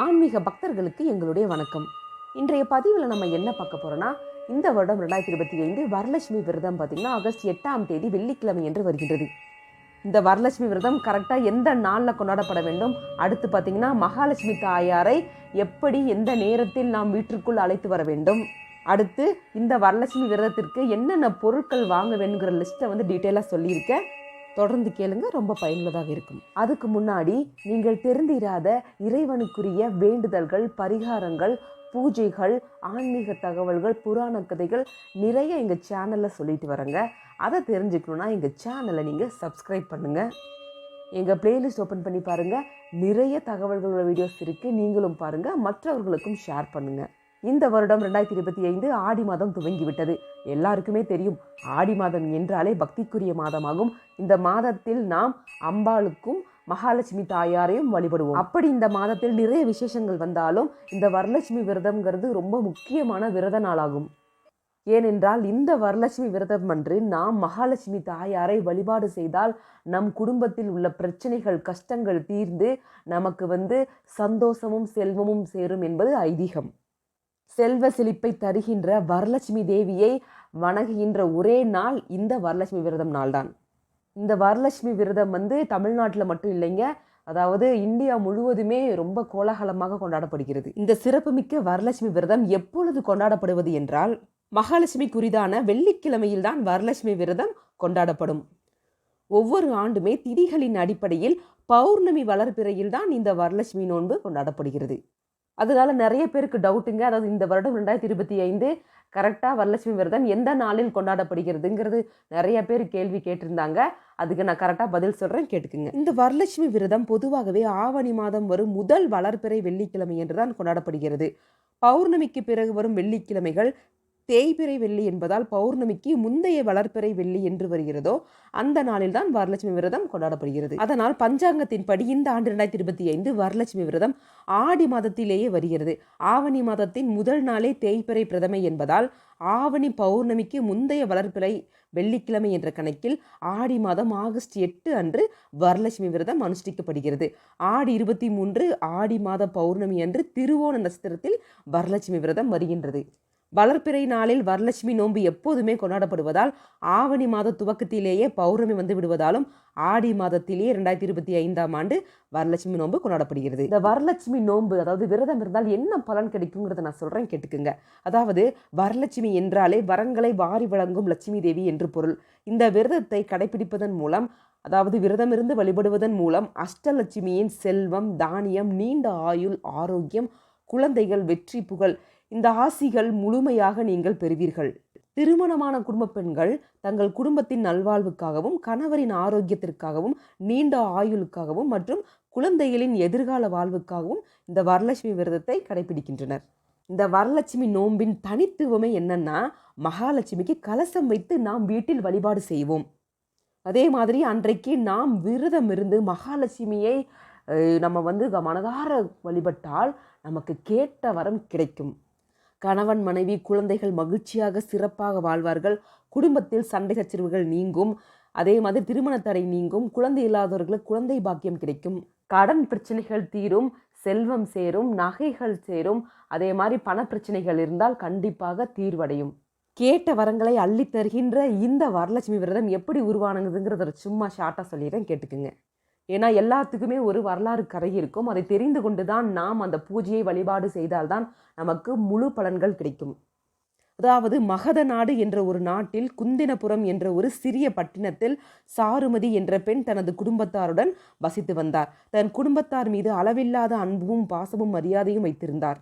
ஆன்மீக பக்தர்களுக்கு எங்களுடைய வணக்கம். இன்றைய பதிவில் நம்ம என்ன பார்க்க போறோம்னா இந்த வருடம் ரெண்டாயிரத்தி இருபத்தி ஐந்து வரலட்சுமி விரதம் பார்த்தீங்கன்னா ஆகஸ்ட் எட்டாம் தேதி வெள்ளிக்கிழமை என்று வருகின்றது. இந்த வரலட்சுமி விரதம் கரெக்டாக எந்த நாளில் கொண்டாடப்பட வேண்டும்? அடுத்து பார்த்தீங்கன்னா மகாலட்சுமி தாயாரை எப்படி எந்த நேரத்தில் நாம் வீட்டிற்குள் அழைத்து வர வேண்டும்? அடுத்து இந்த வரலட்சுமி விரதத்திற்கு என்னென்ன பொருட்கள் வாங்க வேணுங்கிற லிஸ்ட்டை வந்து டீட்டெயிலாக சொல்லியிருக்கேன். தொடர்ந்து கேளுங்க ரொம்ப பயனுள்ளதாக இருக்கும். அதுக்கு முன்னாடி நீங்கள் தெரிந்திராத இறைவனுக்குரிய வேண்டுதல்கள் பரிகாரங்கள் பூஜைகள் ஆன்மீக தகவல்கள் புராண கதைகள் நிறைய எங்கள் சேனலில் சொல்லிட்டு வரேங்க அதை தெரிஞ்சுக்கணுன்னா எங்கள் சேனலை நீங்கள் சப்ஸ்கிரைப் பண்ணுங்கள் எங்கள் பிளேலிஸ்ட் ஓப்பன் பண்ணி பாருங்கள் நிறைய தகவல்களோட வீடியோஸ் இருக்குது நீங்களும் பாருங்கள் மற்றவர்களுக்கும் ஷேர் பண்ணுங்கள் இந்த வருடம் ரெண்டாயிரத்தி இருபத்தி ஐந்து ஆடி மாதம் துவங்கிவிட்டது. எல்லாருக்குமே தெரியும். ஆடி மாதம் என்றாலே பக்திக்குரிய மாதமாகும். இந்த மாதத்தில் நாம் அம்பாளுக்கும் மகாலட்சுமி தாயாரையும் வழிபடுவோம். அப்படி இந்த மாதத்தில் நிறைய விசேஷங்கள் வந்தாலும் இந்த வரலட்சுமி விரதம்ங்கிறது ரொம்ப முக்கியமான விரத நாளாகும். ஏனென்றால் இந்த வரலட்சுமி விரதம் அன்று நாம் மகாலட்சுமி தாயாரை வழிபாடு செய்தால் நம் குடும்பத்தில் உள்ள பிரச்சனைகள் கஷ்டங்கள் தீர்ந்து நமக்கு வந்து சந்தோஷமும் செல்வமும் சேரும் என்பது ஐதீகம். செல்வ செழிப்பை தருகின்ற வரலட்சுமி தேவியை வணங்குகின்ற ஒரே நாள் இந்த வரலட்சுமி விரதம் நாள்தான். இந்த வரலட்சுமி விரதம் வந்து தமிழ்நாட்டில் மட்டும் இல்லைங்க. அதாவது இந்தியா முழுவதுமே ரொம்ப கோலாகலமாக கொண்டாடப்படுகிறது. இந்த சிறப்புமிக்க வரலட்சுமி விரதம் எப்பொழுது கொண்டாடப்படுவது என்றால் மகாலட்சுமி குறிதான வெள்ளிக்கிழமையில்தான் வரலட்சுமி விரதம் கொண்டாடப்படும். ஒவ்வொரு ஆண்டுமே திதிகளின் அடிப்படையில் பௌர்ணமி வளர்பிறையில்தான் இந்த வரலட்சுமி நோன்பு கொண்டாடப்படுகிறது. அதனால நிறைய பேருக்கு டவுட்டுங்க அதாவது இந்த வருடம் ரெண்டாயிரத்தி இருபத்தி ஐந்து கரெக்டாக வரலட்சுமி விரதம் எந்த நாளில் கொண்டாடப்படுகிறதுங்கிறது நிறைய பேர் கேள்வி கேட்டிருந்தாங்க. அதுக்கு நான் கரெக்டாக பதில் சொல்கிறேன் கேட்டுக்குங்க. இந்த வரலட்சுமி விரதம் பொதுவாகவே ஆவணி மாதம் வரும் முதல் வளர்பிறை வெள்ளிக்கிழமை என்று தான் கொண்டாடப்படுகிறது. பௌர்ணமிக்கு பிறகு வரும் வெள்ளிக்கிழமைகள் தேய்பிறை வெள்ளி என்பதால் பௌர்ணமிக்கு முந்தைய வளர்ப்பிறை வெள்ளி என்று வருகிறதோ அந்த நாளில் தான் வரலட்சுமி விரதம் கொண்டாடப்படுகிறது. அதனால் பஞ்சாங்கத்தின்படி இந்த ஆண்டு ரெண்டாயிரத்தி இருபத்தி ஐந்து வரலட்சுமி விரதம் ஆடி மாதத்திலேயே வருகிறது. ஆவணி மாதத்தின் முதல் நாளே தேய்பிறை பிரதமை என்பதால் ஆவணி பௌர்ணமிக்கு முந்தைய வளர்ப்பிறை வெள்ளிக்கிழமை என்ற கணக்கில் ஆடி மாதம் ஆகஸ்ட் எட்டு அன்று வரலட்சுமி விரதம் அனுஷ்டிக்கப்படுகிறது. ஆடி இருபத்தி மூன்று ஆடி மாத பௌர்ணமி அன்று திருவோண நட்சத்திரத்தில் வரலட்சுமி விரதம் வருகின்றது. வளர்ப்பிறை நாளில் வரலட்சுமி நோன்பு எப்போதுமே கொண்டாடப்படுவதால் ஆவணி மாத துவக்கத்திலேயே பௌர்ணமி வந்து விடுவதாலும் ஆடி மாதத்திலேயே ரெண்டாயிரத்தி இருபத்தி ஐந்தாம் ஆண்டு வரலட்சுமி நோன்பு கொண்டாடப்படுகிறது. இந்த வரலட்சுமி நோன்பு அதாவது விரதம் இருந்தால் என்ன பலன் கிடைக்குங்கிறத நான் சொல்கிறேன் கேட்டுக்குங்க. அதாவது வரலட்சுமி என்றாலே வரங்களை வாரி வழங்கும் லட்சுமி தேவி என்று பொருள். இந்த விரதத்தை கடைபிடிப்பதன் மூலம் அதாவது விரதமிருந்து வழிபடுவதன் மூலம் அஷ்டலட்சுமியின் செல்வம் தானியம் நீண்ட ஆயுள் ஆரோக்கியம் குழந்தைகள் வெற்றி புகழ் இந்த ஆசிகள் முழுமையாக நீங்கள் பெறுவீர்கள். திருமணமான குடும்ப பெண்கள் தங்கள் குடும்பத்தின் நல்வாழ்வுக்காகவும் கணவரின் ஆரோக்கியத்திற்காகவும் நீண்ட ஆயுளுக்காகவும் மற்றும் குழந்தைகளின் எதிர்கால வாழ்வுக்காகவும் இந்த வரலட்சுமி விரதத்தை கடைபிடிக்கின்றனர். இந்த வரலட்சுமி நோம்பின் தனித்துவமே என்னன்னா மகாலட்சுமிக்கு கலசம் வைத்து நாம் வீட்டில் வழிபாடு செய்வோம். அதே மாதிரி அன்றைக்கு நாம் விரதம் இருந்து மகாலட்சுமியை நம்ம வந்து மனதார வழிபட்டால் நமக்கு கேட்ட வரம் கிடைக்கும். கணவன் மனைவி குழந்தைகள் மகிழ்ச்சியாக சிறப்பாக வாழ்வார்கள். குடும்பத்தில் சண்டை சச்சரவுகள் நீங்கும். அதே மாதிரி திருமண தடை நீங்கும். குழந்தை இல்லாதவர்களுக்கு குழந்தை பாக்கியம் கிடைக்கும். கடன் பிரச்சனைகள் தீரும். செல்வம் சேரும். நகைகள் சேரும். அதே மாதிரி பண பிரச்சனைகள் இருந்தால் கண்டிப்பாக தீர்வடையும். கேட்ட வரங்களை அள்ளி தருகின்ற இந்த வரலட்சுமி விரதம் எப்படி உருவானதுங்கிறத சும்மா ஷார்ட்டாக சொல்லிடுறேன். கேட்டுக்குங்க. ஏன்னா எல்லாத்துக்குமே ஒரு வரலாறு கரை இருக்கும். அதை தெரிந்து கொண்டு தான் நாம் அந்த பூஜையை வழிபாடு செய்தால்தான் நமக்கு முழு பலன்கள் கிடைக்கும். அதாவது மகத நாடு என்ற ஒரு நாட்டில் குந்தினபுரம் என்ற ஒரு சிறிய பட்டினத்தில் சாருமதி என்ற பெண் தனது குடும்பத்தாருடன் வசித்து வந்தார். தன் குடும்பத்தார் மீது அளவில்லாத அன்பும் பாசமும் மரியாதையும் வைத்திருந்தார்.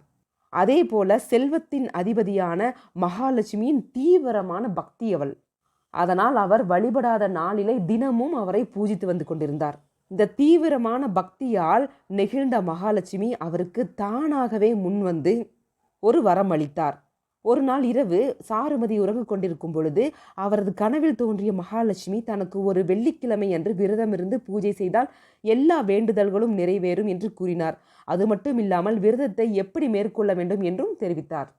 அதே போல செல்வத்தின் அதிபதியான மகாலட்சுமியின் தீவிரமான பக்தி அவள். அதனால் அவர் வழிபடாத நாளிலே தினமும் அவரை பூஜித்து வந்து கொண்டிருந்தார். இந்த தீவிரமான பக்தியால் நெகிழ்ந்த மகாலட்சுமி அவருக்கு தானாகவே முன்வந்து ஒரு வரம் அளித்தார். ஒரு நாள் இரவு சாருமதி உறங்கு கொண்டிருக்கும் பொழுது அவரது கனவில் தோன்றிய மகாலட்சுமி தனக்கு ஒரு வெள்ளிக்கிழமை அன்று விரதமிருந்து பூஜை செய்தால் எல்லா வேண்டுதல்களும் நிறைவேறும் என்று கூறினார். அது மட்டும் இல்லாமல் விரதத்தை எப்படி மேற்கொள்ள வேண்டும் என்றும் தெரிவித்தார்.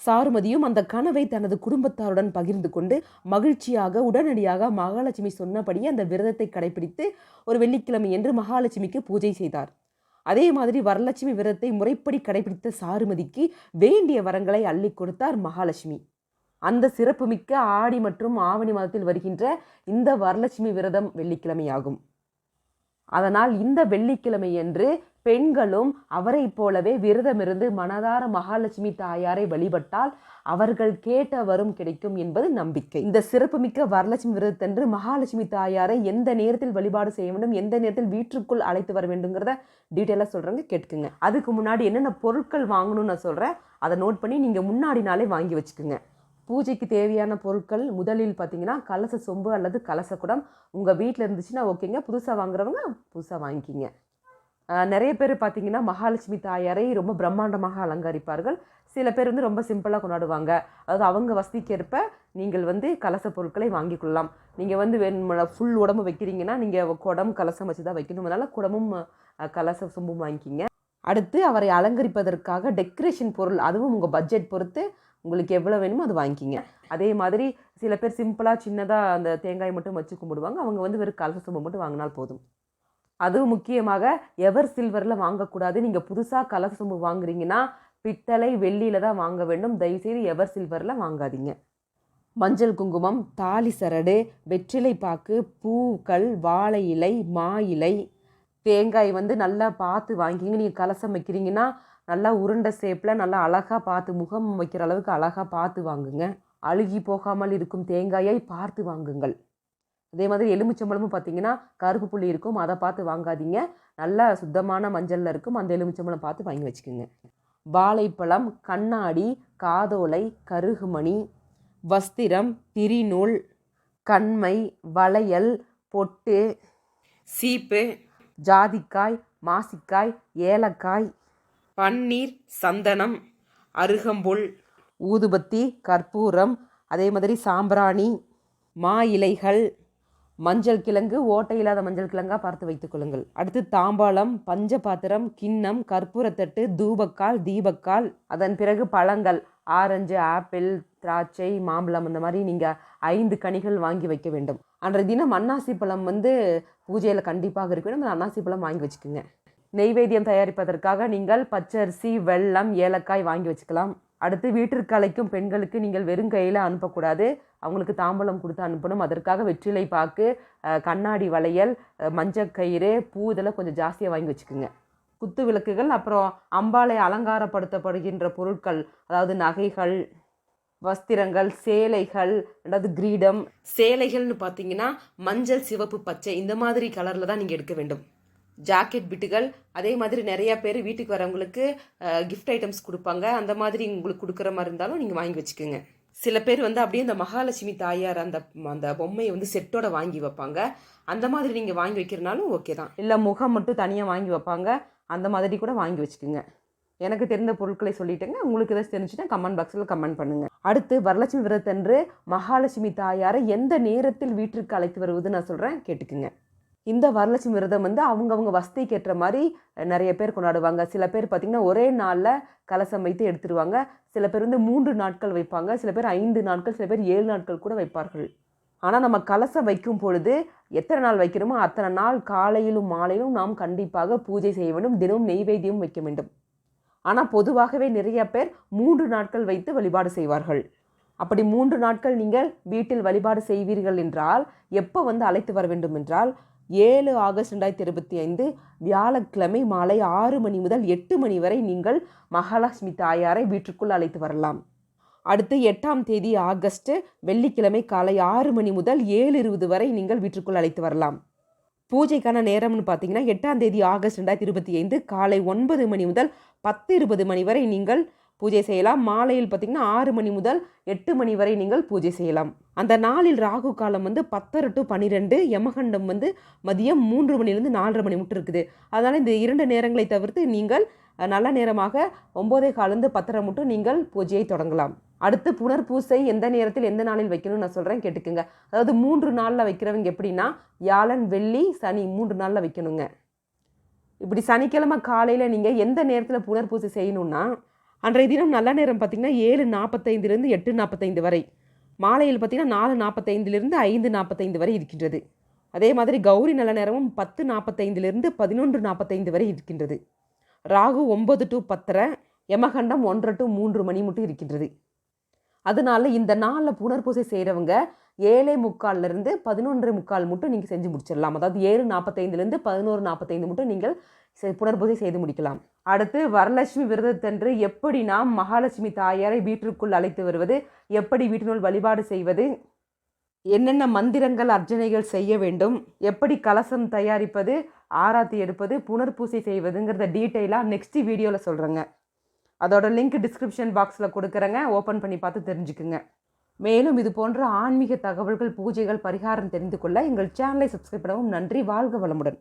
சாருமதியும் அந்த கனவை தனது குடும்பத்தாருடன் பகிர்ந்து கொண்டு மகிழ்ச்சியாக உடனடியாக மகாலட்சுமி சொன்னபடி அந்த விரதத்தை கடைபிடித்து ஒரு வெள்ளிக்கிழமை என்று மகாலட்சுமிக்கு பூஜை செய்தார். அதே மாதிரி வரலட்சுமி விரதத்தை முறைப்படி கடைபிடித்த சாருமதிக்கு வேண்டிய வரங்களை அள்ளி கொடுத்தார் மகாலட்சுமி. அந்த சிறப்புமிக்க ஆடி மற்றும் ஆவணி மாதத்தில் வருகின்ற இந்த வரலட்சுமி விரதம் வெள்ளிக்கிழமையாகும். அதனால் இந்த வெள்ளிக்கிழமையன்று பெண்களும் அவரைப் போலவே விரதமிருந்து மனதார மகாலட்சுமி தாயாரை வழிபட்டால் அவர்கள் கேட்ட வரும் கிடைக்கும் என்பது நம்பிக்கை. இந்த சிறப்புமிக்க வரலட்சுமி விரதத்தன்று மகாலட்சுமி தாயாரை எந்த நேரத்தில் வழிபாடு செய்ய வேண்டும் எந்த நேரத்தில் வீட்டுக்குள் அழைத்து வர வேண்டுங்கிறத டீட்டெயிலாக சொல்கிறேங்க கேட்டுக்குங்க. அதுக்கு முன்னாடி என்னென்ன பொருட்கள் வாங்கணும்னு நான் சொல்கிறேன் அதை நோட் பண்ணி நீங்கள் முன்னாடி நாளே வாங்கி வச்சுக்கோங்க. பூஜைக்கு தேவையான பொருட்கள் முதலில் பார்த்தீங்கன்னா கலச சொம்பு அல்லது கலச குடம். உங்கள் வீட்டில் இருந்துச்சுன்னா ஓகேங்க. புதுசாக வாங்குறவங்க புதுசாக வாங்கிக்கிங்க. நிறைய பேர் பார்த்தீங்கன்னா மகாலட்சுமி தாயாரை ரொம்ப பிரம்மாண்டமாக அலங்கரிப்பார்கள். சில பேர் வந்து ரொம்ப சிம்பிளாக கொண்டாடுவாங்க. அதாவது அவங்க வசதிக்கேற்ப நீங்கள் வந்து கலச பொருட்களை வாங்கி கொள்ளலாம். நீங்கள் வந்து ஃபுல் உடம்பு வைக்கிறீங்கன்னா நீங்கள் குடம் கலசம் வச்சு தான் வைக்கணும். அதனால் குடமும் கலச சொம்பும் வாங்கிக்கிங்க. அடுத்து அவரை அலங்கரிப்பதற்காக டெக்கரேஷன் பொருள் அதுவும் உங்கள் பட்ஜெட் பொறுத்து உங்களுக்கு எவ்வளோ வேணுமோ அது வாங்கிக்கிங்க. அதே மாதிரி சில பேர் சிம்பிளாக சின்னதாக அந்த தேங்காய் மட்டும் வச்சு கும்பிடுவாங்க. அவங்க வந்து வெறும் கலச சொம்பு மட்டும் வாங்கினால் போதும். அதுவும் முக்கியமாக எவர் சில்வரில் வாங்கக்கூடாது. நீங்கள் புதுசாக கலச சொம்பு வாங்குறீங்கன்னா பித்தளை வெள்ளியில் தான் வாங்க வேண்டும். தயவுசெய்து எவர் சில்வரில் வாங்காதீங்க. மஞ்சள் குங்குமம் தாலி சரடு வெற்றிலை பாக்கு பூக்கள் வாழை இலை மா இலை தேங்காய் வந்து நல்லா பார்த்து வாங்கிங்க நீங்கள் கலசம் வைக்கிறீங்கன்னா நல்லா உருண்டை ஷேப்பில் நல்லா அழகாக பார்த்து முகம் வைக்கிற அளவுக்கு அழகாக பார்த்து வாங்குங்க. அழுகி போகாமல் இருக்கும் தேங்காயை பார்த்து வாங்குங்கள். அதே மாதிரி எலுமிச்சம்பழமும் பார்த்தீங்கன்னா கருப்பு புள்ளி இருக்கும். அதை பார்த்து வாங்காதீங்க. நல்லா சுத்தமான மஞ்சளில் இருக்கும். அந்த எலுமிச்சம்பழம் பார்த்து வாங்கி வச்சுக்கோங்க. வாழைப்பழம் கண்ணாடி காதோலை கருகுமணி வஸ்திரம் திரிநூல் கண்மை வளையல் பொட்டு சீப்பு ஜாதிக்காய் மாசிக்காய் ஏலக்காய் பன்னீர் சந்தனம் அருகம்புல் ஊதுபத்தி கற்பூரம் அதே மாதிரி சாம்பிராணி மா இலைகள் மஞ்சள் கிழங்கு ஓட்டை இல்லாத மஞ்சள் கிழங்காக பார்த்து வைத்துக் கொள்ளுங்கள். அடுத்து தாம்பாளம் பஞ்ச பாத்திரம் கிண்ணம் கற்பூரத்தட்டு தூபக்கால் தீபக்கால் அதன் பிறகு பழங்கள் ஆரஞ்சு ஆப்பிள் திராட்சை மாம்பழம் அந்த மாதிரி நீங்கள் ஐந்து கனிகள் வாங்கி வைக்க வேண்டும். அன்றைய தினம் அன்னாசி பழம் வந்து பூஜையில் கண்டிப்பாக இருக்க வேண்டும். அந்த அன்னாசி பழம் வாங்கி வச்சுக்கோங்க. நெய்வேத்தியம் தயாரிப்பதற்காக நீங்கள் பச்சரிசி வெல்லம் ஏலக்காய் வாங்கி வச்சுக்கலாம். அடுத்து வீட்டிற்கு அழைக்கும் பெண்களுக்கு நீங்கள் வெறும் கையில் அனுப்பக்கூடாது. அவங்களுக்கு தாம்பலம் கொடுத்து அனுப்பணும். அதற்காக வெற்றிலை பாக்கு கண்ணாடி வளையல் அஹ், மஞ்சள் கயிறு பூ இதெல்லாம் கொஞ்சம் ஜாஸ்தியாக வாங்கி வச்சுக்கோங்க. குத்து விளக்குகள் அப்புறம் அம்பாளை அலங்காரப்படுத்தப்படுகின்ற பொருட்கள் அதாவது நகைகள் வஸ்திரங்கள் சேலைகள் ரெண்டாவது கிரீடம். சேலைகள்னு பார்த்தீங்கன்னா மஞ்சள் சிவப்பு பச்சை இந்த மாதிரி கலரில் தான் நீங்கள் எடுக்க வேண்டும். ஜாக்கெட் பிட்டுகள் அதே மாதிரி நிறைய பேர் வீட்டுக்கு வரவங்களுக்கு கிஃப்ட் ஐட்டம்ஸ் கொடுப்பாங்க. அந்த மாதிரி உங்களுக்கு கொடுக்குற மாதிரி இருந்தாலும் நீங்கள் வாங்கி வச்சுக்கோங்க. சில பேர் வந்து அப்படியே இந்த மகாலட்சுமி தாயார் அந்த அந்த பொம்மையை வந்து செட்டோட வாங்கி வைப்பாங்க. அந்த மாதிரி நீங்கள் வாங்கி வைக்கிறனாலும் ஓகே தான். இல்லை முகம் மட்டும் தனியாக வாங்கி வைப்பாங்க. அந்த மாதிரி கூட வாங்கி வச்சுக்கோங்க. எனக்கு தெரிந்த பொருட்களை சொல்லிட்டேங்க. உங்களுக்கு ஏதாச்சும் தெரிஞ்சுன்னா கமெண்ட் பாக்ஸில் கமெண்ட் பண்ணுங்க. அடுத்து வரலட்சுமி விரதத்தன்று மகாலட்சுமி தாயாரை எந்த நேரத்தில் வீட்டிற்கு அழைத்து வருவது நான் சொல்கிறேன் கேட்டுக்குங்க. இந்த வரலட்சுமி விரதம் வந்து அவங்கவுங்க வசதிக்கு ஏற்ற மாதிரி நிறைய பேர் கொண்டாடுவாங்க. சில பேர் பார்த்திங்கன்னா ஒரே நாளில் கலசம் வைத்து எடுத்துருவாங்க. சில பேர் வந்து மூன்று நாட்கள் வைப்பாங்க. சில பேர் ஐந்து நாட்கள் சில பேர் ஏழு நாட்கள் கூட வைப்பார்கள். ஆனால் நம்ம கலசம் வைக்கும் பொழுது எத்தனை நாள் வைக்கிறோமோ அத்தனை நாள் காலையிலும் மாலையிலும் நாம் கண்டிப்பாக பூஜை செய்ய வேண்டும். தினமும் நெய்வேத்தியம் வைக்க வேண்டும். ஆனால் பொதுவாகவே நிறைய பேர் மூன்று நாட்கள் வைத்து வழிபாடு செய்வார்கள். அப்படி மூன்று நாட்கள் நீங்கள் வீட்டில் வழிபாடு செய்வீர்கள் என்றால் எப்போ வந்து அழைத்து வர வேண்டும் என்றால் ஏழு ஆகஸ்ட் ரெண்டாயிரத்தி இருபத்தி ஐந்து வியாழக்கிழமை மாலை ஆறு மணி முதல் எட்டு மணி வரை நீங்கள் மகாலட்சுமி தாயாரை வீட்டிற்குள் அழைத்து வரலாம். அடுத்து எட்டாம் தேதி ஆகஸ்ட் வெள்ளிக்கிழமை காலை ஆறு மணி முதல் ஏழு இருபது வரை நீங்கள் வீட்டிற்குள் அழைத்து வரலாம். பூஜைக்கான நேரம்னு பார்த்தீங்கன்னா எட்டாம் தேதி ஆகஸ்ட் ரெண்டாயிரத்தி இருபத்தி ஐந்து காலை ஒன்பது மணி முதல் பத்து இருபது மணி வரை நீங்கள் பூஜை செய்யலாம். மாலையில் பார்த்தீங்கன்னா ஆறு மணி முதல் எட்டு மணி வரை நீங்கள் பூஜை செய்யலாம். அந்த நாளில் ராகு காலம் வந்து பத்தரை டு பன்னிரெண்டு யமகண்டம் வந்து மதியம் மூன்று மணிலேருந்து நாலரை மணி மட்டும் இருக்குது. அதனால் இந்த இரண்டு நேரங்களை தவிர்த்து நீங்கள் நல்ல நேரமாக ஒம்போதே காலேருந்து பத்தரை மட்டும் நீங்கள் பூஜையை தொடங்கலாம். அடுத்து புனர்பூசை எந்த நேரத்தில் எந்த நாளில் வைக்கணும்னு நான் சொல்கிறேன் கேட்டுக்குங்க. அதாவது மூன்று நாளில் வைக்கிறவங்க எப்படின்னா வியாழன் வெள்ளி சனி மூன்று நாளில் வைக்கணுங்க. இப்படி சனிக்கிழமை காலையில் நீங்கள் எந்த நேரத்தில் புனர்பூசை செய்யணும்னா அன்றைய தினம் நல்ல நேரம் பார்த்தீங்கன்னா ஏழு நாற்பத்தைந்துலேருந்து எட்டு நாற்பத்தைந்து வரை. மாலையில் பார்த்தீங்கன்னா நாலு நாற்பத்தைந்துலேருந்து ஐந்து நாற்பத்தைந்து வரை இருக்கின்றது. அதே மாதிரி கௌரி நல்ல நேரமும் பத்து நாற்பத்தைந்துலேருந்து பதினொன்று நாற்பத்தைந்து வரை இருக்கின்றது. ராகு ஒன்பது டு பத்தரை யமகண்டம் ஒன்றரை டு மூன்று மணி மட்டும் இருக்கின்றது. அதனால இந்த நாளில் புனர்பூசை செய்கிறவங்க ஏழே முக்கால்லேருந்து பதினொன்றரை முக்கால் மட்டும் நீங்கள் செஞ்சு முடிச்சிடலாம். அதாவது ஏழு நாற்பத்தைந்துலேருந்து பதினோரு நாற்பத்தைந்து மட்டும் நீங்கள் புனர்பூஜை புனர்பூசை செய்து முடிக்கலாம். அடுத்து வரலட்சுமி விரதத்தன்று எப்படி நாம் மகாலட்சுமி தாயாரை வீட்டிற்குள் அழைத்து வருவது எப்படி வீட்டினுள் வழிபாடு செய்வது என்னென்ன மந்திரங்கள் அர்ச்சனைகள் செய்ய வேண்டும் எப்படி கலசம் தயாரிப்பது ஆராத்தி எடுப்பது புனர்பூசை செய்வதுங்கிறத டீட்டெயிலாக நெக்ஸ்ட் வீடியோவில் சொல்கிறேங்க அதோட லிங்க் டிஸ்கிரிப்ஷன் பாக்ஸில் கொடுக்குறேங்க. ஓப்பன் பண்ணி பார்த்து தெரிஞ்சுக்குங்க. மேலும் இது போன்ற ஆன்மீக தகவல்கள் பூஜைகள் பரிகாரம் தெரிந்து கொள்ள எங்கள் சேனலை சப்ஸ்கிரைப் பண்ணவும் நன்றி. வாழ்க வளமுடன்.